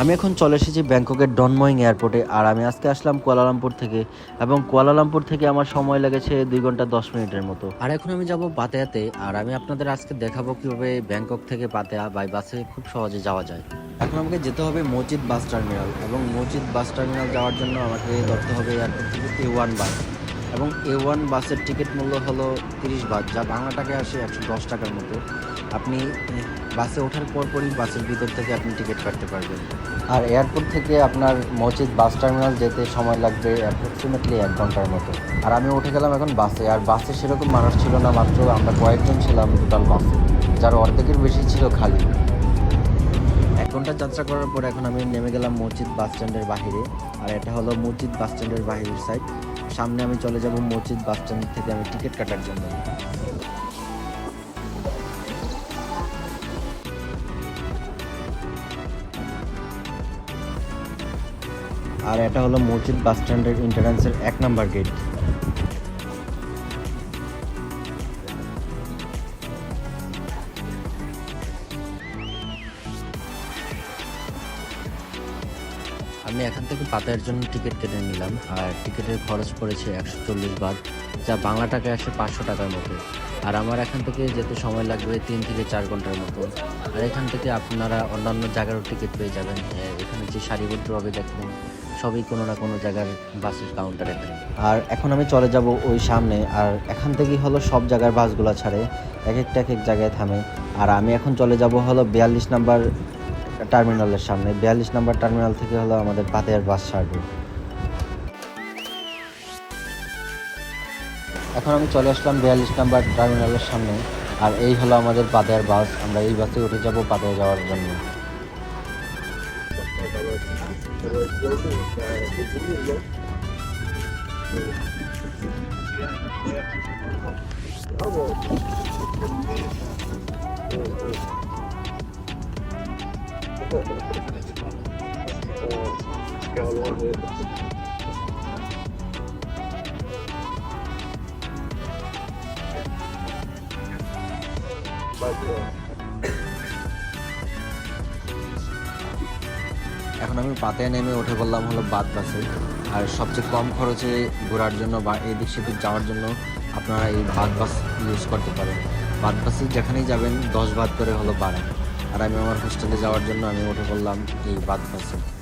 আমি এখন চলে এসেছি ব্যাংককের ডনময়িং এয়ারপোর্টে, আর আমি আজকে আসলাম কুয়ালালামপুর থেকে, এবং কুয়ালালামপুর থেকে আমার সময় লেগেছে দুই ঘণ্টা দশ মিনিটের মতো। আর এখন আমি যাব পাতেয়াতে, আর আমি আপনাদের আজকে দেখাবো কীভাবে ব্যাংকক থেকে পাতেয়া বাই বাসে খুব সহজে যাওয়া যায়। এখন আমাকে যেতে হবে মসজিদ বাস টার্মিনাল, এবং মসজিদ বাস টার্মিনাল যাওয়ার জন্য আমাকে ধরতে হবে এয়ারপোর্ট থেকে এ ওয়ান বাস এবং এ ওয়ান বাসের টিকিট মূল্য হলো তিরিশ বাদ, যা বাংলা টাকায় আসে একশো দশ টাকার মতো। আপনি বাসে ওঠার পরপরই বাসের ভিতর থেকে আপনি টিকিট কাটতে পারবেন। আর এয়ারপোর্ট থেকে আপনার মসজিদ বাস টার্মিনাল যেতে সময় লাগবে অ্যাপ্রক্সিমেটলি এক ঘণ্টার মতো। আর আমি উঠে গেলাম এখন বাসে, আর বাসে সেরকম মানুষ ছিল না, মাত্র আমরা কয়েকজন ছিলাম টোটাল বাসে, যার অর্ধেকের বেশি ছিল খালি। এক ঘণ্টা যাত্রা করার পর এখন আমি নেমে গেলাম মসজিদ বাস স্ট্যান্ডের বাহিরে, আর এটা হলো মসজিদ বাস স্ট্যান্ডের বাহিরের সাইড সামনে আমি চলে যাব মসজিদ বাস স্ট্যান্ড থেকে আমি টিকিট কাটার জন্য। আর এটা হলো মসজিদ বাস স্ট্যান্ডের এন্ট্রান্সের এক নাম্বার গেট আমি এখান থেকে পাতায়ের জন্য টিকিট কেটে নিলাম, আর টিকিটের খরচ পড়েছে একশো চল্লিশ বাদ, যা বাংলা টাকায় আসে পাঁচশো টাকার মতো। আর আমার এখান থেকে যেতে সময় লাগবে তিন থেকে চার ঘণ্টার মতো। আর এখান থেকে আপনারা অন্যান্য জায়গারও টিকিট পেয়ে যাবেন। এখানে যে সারিবদ্ধভাবে দেখবেন সবই কোনো না কোনো জায়গার বাসের কাউন্টারে। আর এখন আমি চলে যাব ওই সামনে, আর এখান থেকেই হলো সব জায়গার বাসগুলো ছাড়ে, এক একটা এক এক জায়গায় থামে। আর আমি এখন চলে যাব হলো বিয়াল্লিশ নাম্বার টার্মিনালের সামনে। বিয়াল্লিশ নাম্বার টার্মিনাল থেকে হলো আমাদের পাতেয়ার বাস ছাড়বে এখন আমি চলে আসলাম বিয়াল্লিশ নাম্বার টার্মিনালের সামনে। আর এই হলো আমাদের পাতেয়ার বাস। আমরা এই বাসে উঠে যাব পাতেয়া যাওয়ার জন্য। এখন আমি পাতেয়া নেমে উঠে বললাম হলো বাদ বাসে আর সবচেয়ে কম খরচে ঘোরার জন্য বা এদিক সেদিক যাওয়ার জন্য আপনারা এই বাদ বাস ইউজ করতে পারেন। বাদ বাসে যেখানেই যাবেন, দশ বাদ করে হলো বাড়ে আর আমি আমার হোস্টেলে যাওয়ার জন্য আমি উঠে পড়লাম এই বাদ বাসে